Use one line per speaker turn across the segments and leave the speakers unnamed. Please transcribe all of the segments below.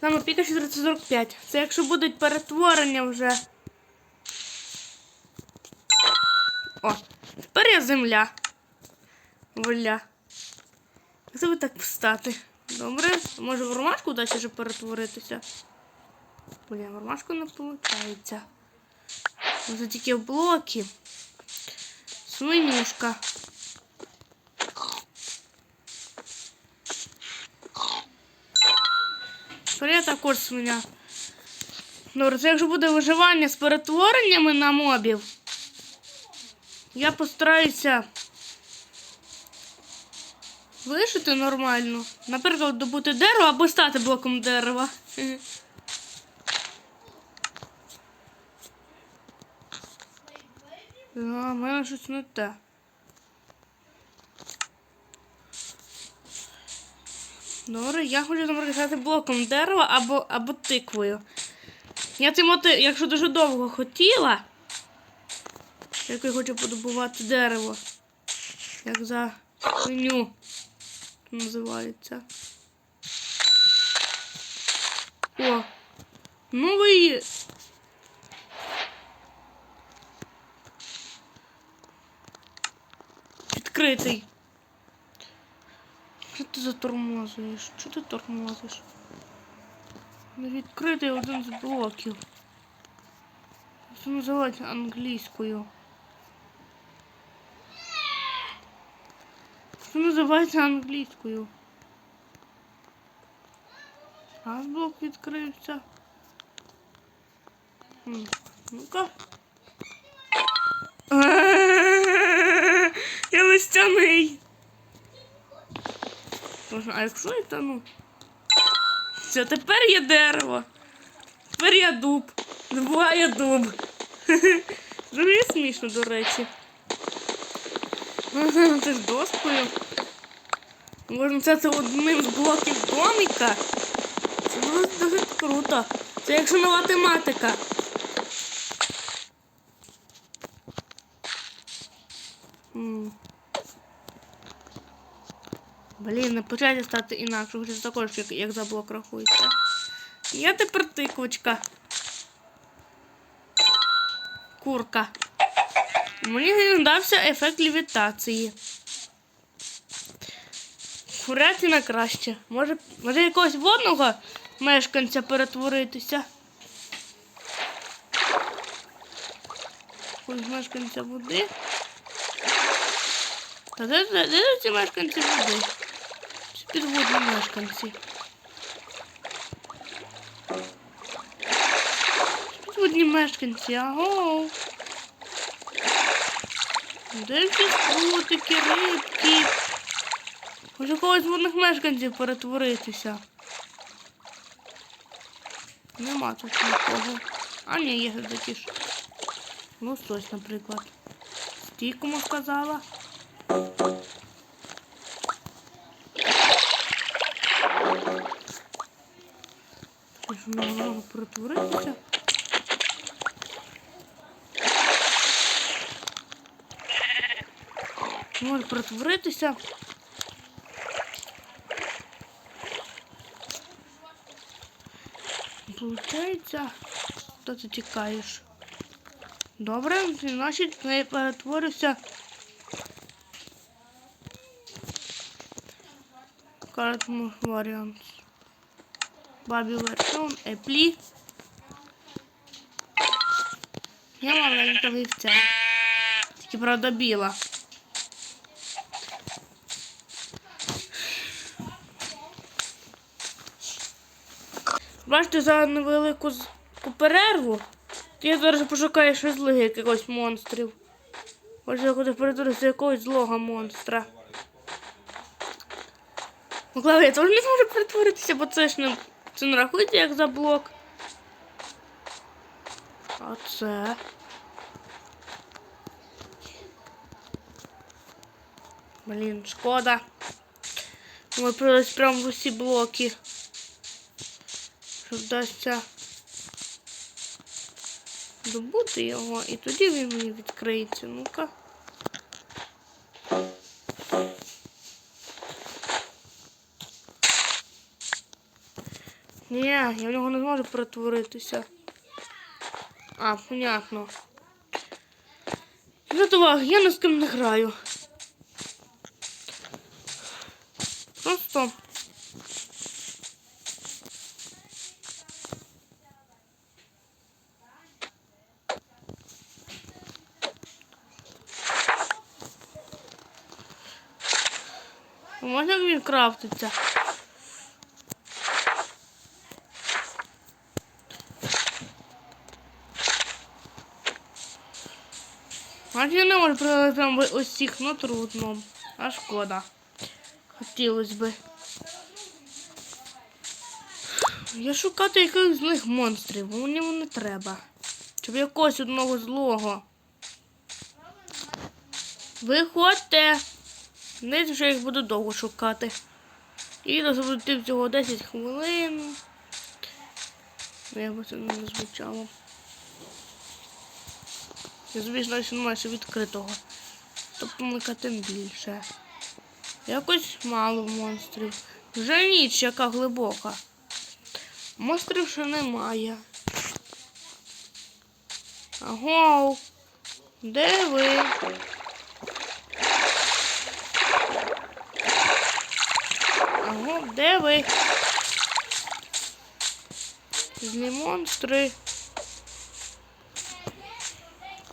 Саме Піка 445. Це якщо будуть перетворення вже. О, тепер я земля. Воля. Як тебе так встати? Добре. Може в ромашку далі вже перетворитися? Бля, в ромашку не виходить. Це тільки блоки. Свинюшка. Я також свиня. Добре, це якщо буде виживання з перетвореннями на мобів, я постараюся вишити нормально. Наприклад, добути дерево або стати блоком дерева. А, мене щось не те. Добре, я хочу наприклад, блоком дерева або, або тиквою. Я цим от, якщо дуже довго хотіла, як я хочу подобувати дерево. Як за свиню називається. О, новий. Відкритий. Ти затормозуєш? Що ти тормозиш? Не відкритий один з блоків. Це називається англійською. Це називається англійською. Раз блок відкрився. Ну-ка. Я листяний. Боже, а якщо я тону? Все, тепер є дерево. Тепер я дуб. Я дуб. Дуже смішно, до речі. Ага, Це ж доскою. Можна це одним з блоків доміка. Це дуже круто. Це якщо нова тематика. Блін, не почати стати інакше, хоча також як, як за блок рахується. Я тепер тиквочка. Курка. Мені дався ефект лівітації. Курятина краще. Може, може якогось водного мешканця перетворитися. Якогось мешканця води. Та де, де, де ці мешканці води? Підводні мешканці. Підводні мешканці, аго. Де всі скрутики, рибки? Хочу когось водних мешканців перетворитися. Нема тут нікого. А ні, є такі ж. Лосось, наприклад. Стійкому сказала. Не можу перетворитися? Можу перетворитися. Получається, то ти тікаєш. Добре, значить я перетворюся. Current variants. Бабі версіон, еплі. Я маленька вівця. Тільки правда біла. Бачите, за невелику перерву. Я зараз пошукаю щось злих якихось монстрів. Може, я хочу перетворитися якогось злого монстра. Можливо, я теж не зможу перетворитися, бо це ж не, це не рахується як за блок. А це. Блін, шкода. Ми прились прямо в усі блоки. Що вдасться добути його, і тоді він мені відкриється. Ну-ка. Ні, я в нього не зможу перетворитися. А, понятно. Готова, я ні з ким не граю. Просто. Можна як він крафтиться? А я не можу ось цих, ну трудно. А шкода. Хотілося би. Я шукати якихось злих монстрів, бо мені не треба. Щоб якогось одного злого. Виходьте. Не я їх буду довго шукати. І буде всього 10 хвилин. Ну, я би це не звучало. Звісно, що ще відкритого. Тобто мика тим більше. Якось мало монстрів. Вже ніч, яка глибока. Монстрів ще немає. Аго. Де ви? Аго, де ви? Злі монстри.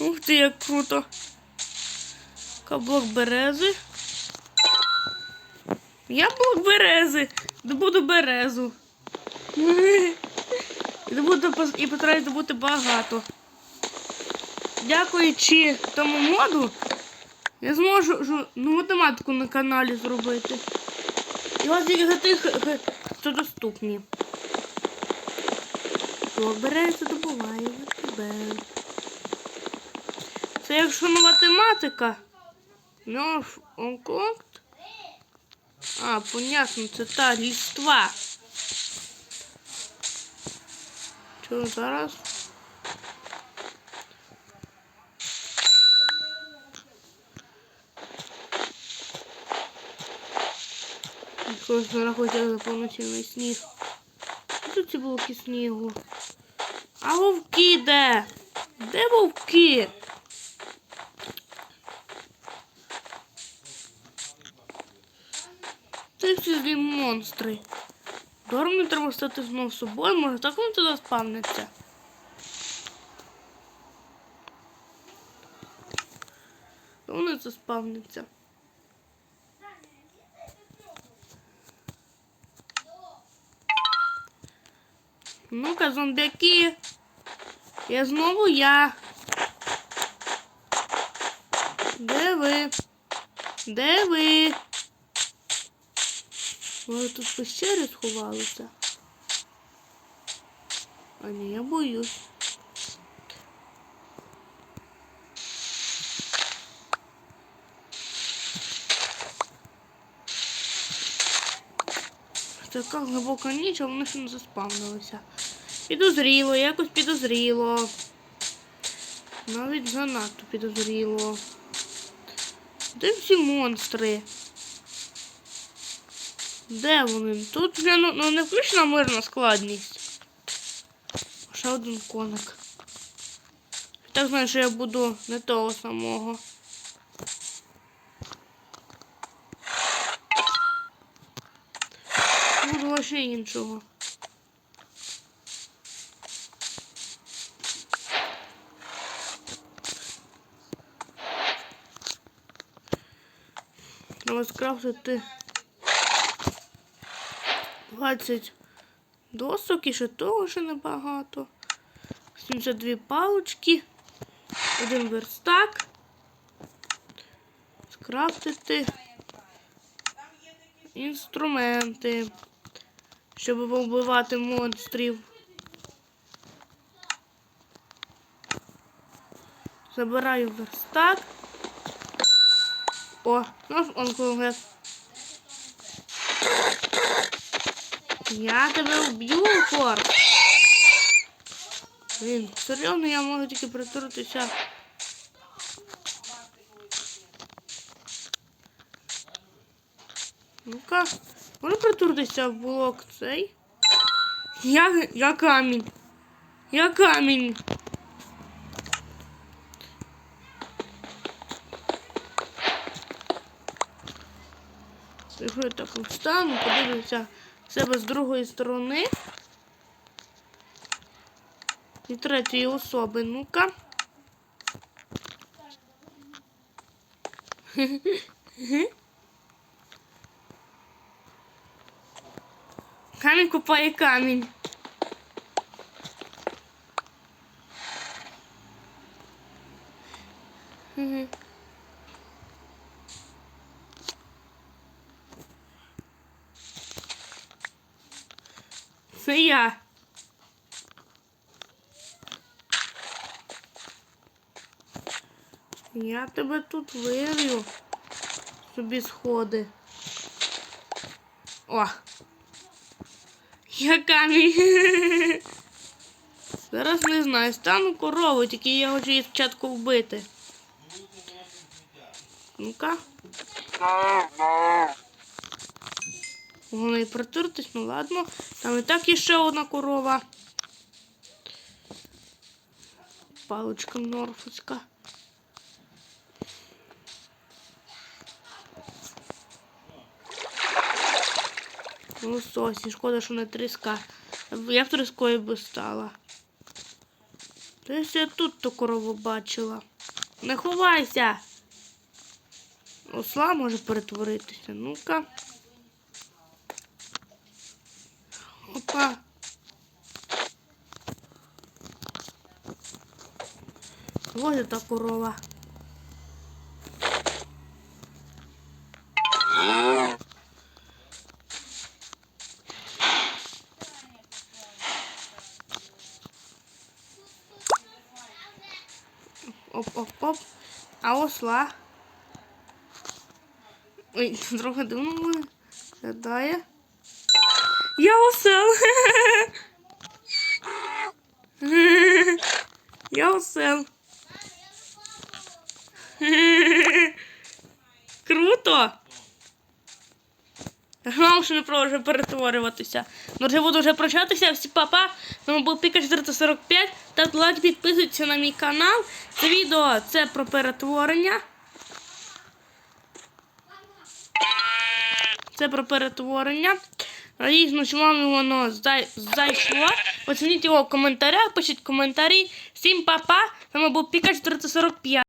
Ух ти, як круто. Каблок берези. Яблук берези. Добуду березу. І добуду і постараюсь добути багато. Дякуючи тому моду, я зможу жу- ну, математику на каналі зробити. І ось тільки тих, хто доступні. Каблок берези добуваю тебе. Це якщо не математика. Ну, онкокт. А, понятно, це та ліства. Чого зараз? Якось нарахуйте за повноцінний сніг. Що тут ці блоки снігу? А вовки де? Де вовки? Це всі злі монстри. Дором треба стати знов собою, може так вони туди спавняться. Вони це спавняться. Ну-ка, зомбяки. Я знову я. Де ви? Де ви? Може тут в пещері сховалися? А ні, я боюсь. Така глибока ніч, а вони ще не заспавнилися. Підозріло, якось підозріло. Навіть занадто підозріло. Де всі монстри? Де вони? Тут ну, ну, не включена мирна складність. Ще один коник. Так знаю, що я буду не того самого. Буду лише іншого. Треба скрафтити 20 досок і ще теж небагато. 72 палочки, один верстак. Скрафтити інструменти, щоб вбивати монстрів. Забираю верстак. О, ну, наш онконгес. Я тебе вб'ю, Фор. Блін, серйозно, я можу тільки притуритися. Ну-ка, можу притуритися в блок цей? Я, я камінь. Я камінь. Якщо я так встану, подивлюся себе з другої сторони. І третьої особи. Ну-ка. Камінь купає камінь. Мгм. Це я. Я тебе тут вирю. Собі сходи. О! Я камінь. Зараз не знаю. Стану коровою, тільки я хочу її спочатку вбити. Ну-ка. Головне протуртись, ну ладно. Там і так є ще одна корова. Паличка норфуська. Ну, сосі, шкода, що не тріска. Я б тріскою би стала. Десь я тут ту корову бачила. Не ховайся. Осла може перетворитися. Ну-ка. Опа. Ось та корова. Оп-оп-оп. А осла. Ой, трохи дивно виглядає. Я осел. Я осел. Круто. Главное, що не продовжує перетворюватися. Ну, буду вже прощатися. Всі папа. З був Піка 445. Так, лайк, підписуйтесь на мій канал. Це відео це про перетворення. Це про перетворення. Надіюсь, що вам воно зай- зайшло. Оцініть його в коментарях, пишіть коментарі. Всім па-па. З вами був Піка 445.